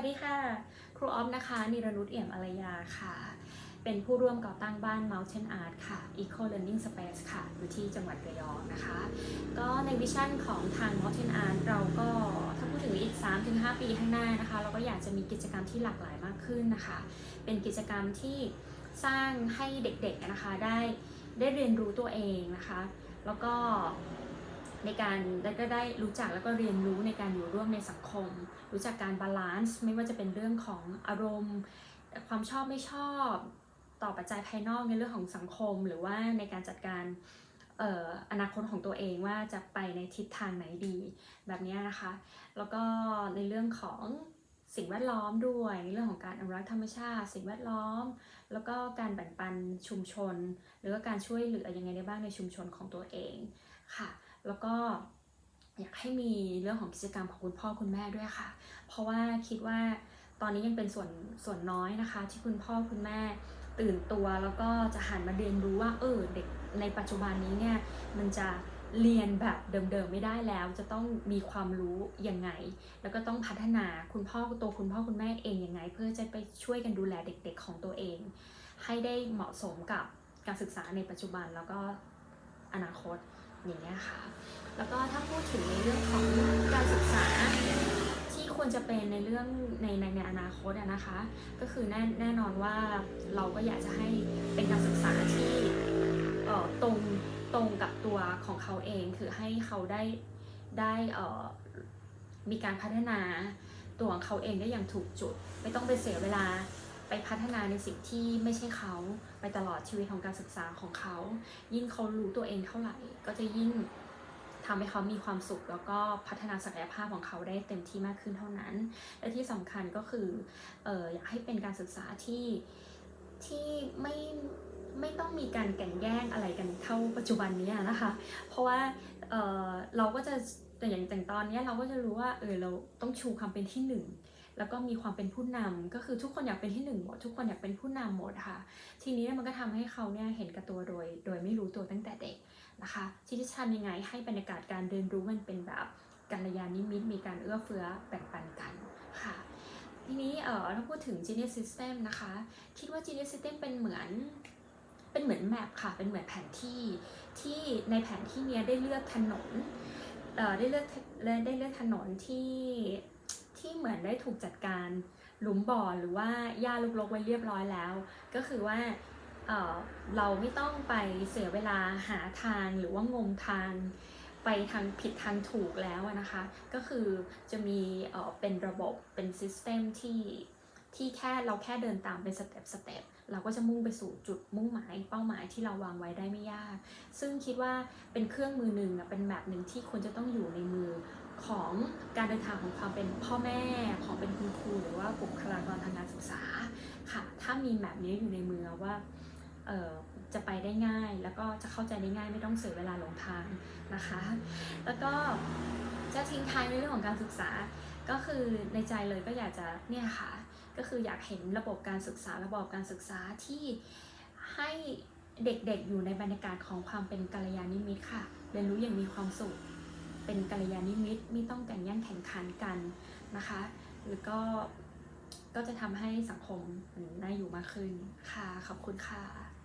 วัสดีค่ะ ครูออฟนะคะ นิรนุชเอี่ยมอารยาค่ะ เป็นผู้ร่วมก่อตั้งบ้าน Mountain Art ค่ะ Eco Learning Space ค่ะ อยู่ที่จังหวัดระยองนะคะ ก็ในวิชั่นของทาง Mountain Art เราก็ถ้าพูดถึงอีก 3-5 ปีข้างหน้านะคะ เราก็อยากจะมีกิจกรรมที่หลากหลายมากขึ้นนะคะ เป็นกิจกรรมที่สร้างให้เด็กๆนะคะได้ได้เรียนรู้ตัวเองนะคะ แล้วก็ ในการแล้วก็ได้รู้จักแล้วก็เรียนรู้ในการอยู่ร่วมในสังคม รู้จักการบาลานซ์ไม่ว่าจะเป็นเรื่องของอารมณ์ ความชอบไม่ชอบต่อปัจจัยภายนอกในเรื่องของสังคม หรือว่าในการจัดการเอ่ออนาคตของตัวเองว่าจะไปในทิศทางไหนดีแบบนี้นะคะ แล้วก็ในเรื่องของสิ่งแวดล้อมด้วยในเรื่องของการอนุรักษ์ธรรมชาติ สิ่งแวดล้อม แล้วก็การแบ่งปันชุมชน หรือว่าการช่วยเหลือยังไงได้บ้างในชุมชนของตัวเองค่ะ แล้วก็อยากให้มีเรื่องของกิจกรรมของคุณพ่อคุณแม่ด้วยค่ะ เพราะว่าคิดว่าตอนนี้ยังเป็นส่วนส่วนน้อยนะคะ ที่คุณพ่อคุณแม่ตื่นตัวแล้วก็จะหันมาเรียนรู้ว่าเออเด็กในปัจจุบันนี้เนี่ยมันจะเรียนแบบเดิมๆไม่ได้แล้ว จะต้องมีความรู้ยังไง แล้วก็ต้องพัฒนาคุณพ่อตัวคุณพ่อคุณแม่เองยังไง เพื่อจะไปช่วยกันดูแลเด็กๆของตัวเอง ให้ได้เหมาะสมกับการศึกษาในปัจจุบันแล้วก็อนาคต อย่างนี้ยค่ะ แล้วก็ถ้าพูดถึงในเรื่องของการศึกษาที่ควรจะเป็นในเรื่องในในในอนาคตนะคะ ก็คือแน่แน่นอนว่าเราก็อยากจะให้เป็นการศึกษาที่เอ่อตรงตรงกับตัวของเขาเองคือให้เขาได้ได้เอ่อมีการพัฒนาตัวของเขาเองได้อย่างถูกจุด ไม่ต้องไปเสียเวลา ไปพัฒนาในสิ่งที่ไม่ใช่เขาไปตลอดชีวิตของการศึกษาของเขา ยิ่งเขารู้ตัวเองเท่าไหร่ ก็จะยิ่งทำให้เขามีความสุขแล้วก็พัฒนาศักยภาพของเขาได้เต็มที่มากขึ้นเท่านั้น และที่สำคัญก็คืออออยากให้เป็นการศึกษาที่ที่ไม่ไม่ต้องมีการแข่งแย่งอะไรกันเท่าปัจจุบันนี้นะคะ เพราะว่าเเราก็จะแต่อย่างแต่งตอนนี้เราก็จะรู้ว่าเออเราต้องชูความเป็นที่หนึ่ง แล้วก็มีความเป็นผู้นำก็คือทุกคนอยากเป็นที่หนึ่งหมดทุกคนอยากเป็นผู้นำหมดค่ะ ทีนี้มันก็ทำให้เขาเนี่ยเห็นกับตัวโดย โดยไม่รู้ตัวตั้งแต่เด็กนะคะที่จะทำยังไงให้บรรยากาศการเรียนรู้มันเป็นแบบกัลยาณมิตรมีการเอื้อเฟื้อแบ่งปันกันค่ะทีนี้เอ่อถ้าพูดถึง Genius System นะคะ คิดว่า Genius System เป็นเหมือนเป็นเหมือนแมปค่ะ เป็นเหมือนแผนที่ที่ในแผนที่เนี้ยได้เลือกถนนเอ่อได้เลือกได้เลือกถนนที่ ที่เหมือนได้ถูกจัดการหลุมบ่อหรือว่าหญ้าลกๆไว้เรียบร้อยแล้ว ก็คือว่าเเราไม่ต้องไปเสียเวลาหาทางหรือว่างมทางไปทางผิดทางถูกแล้วนะคะ ก็คือจะมีเเป็นระบบเป็นซิสเต็มที่ที่แค่เราแค่เดินตามเป็นสเต็ปสเต็ป เราก็จะมุ่งไปสู่จุดมุ่งหมายเป้าหมายที่เราวางไว้ได้ไม่ยาก ซึ่งคิดว่าเป็นเครื่องมือหนึ่งอะเป็นแบบหนึ่งที่ควรจะต้องอยู่ในมือของการเดินทางของความเป็นพ่อแม่ของเป็นคุณครูหรือว่าบุคลากรทางการศึกษาค่ะ ถ้ามีแบบนี้อยู่ในมือว่าเอ่อจะไปได้ง่าย แล้วก็จะเข้าใจได้ง่ายไม่ต้องเสียเวลาหลงทางนะคะ แล้วก็จะทิ้งท้ายในเรื่องของการศึกษา ก็คือในใจเลยก็อยากจะเนี่ยค่ะก็คืออยากเห็นระบบการศึกษาระบบการศึกษาที่ให้เด็กๆอยู่ในบรรยากาศของความเป็นกัลยาณมิตรค่ะเรียนรู้อย่างมีความสุข เป็นกัลยาณมิตรไม่ต้องแข่งแย่งแข่งขันกันนะคะแล้วก็ก็จะทำให้สังคมมันน่าอยู่มากขึ้นค่ะขอบคุณค่ะ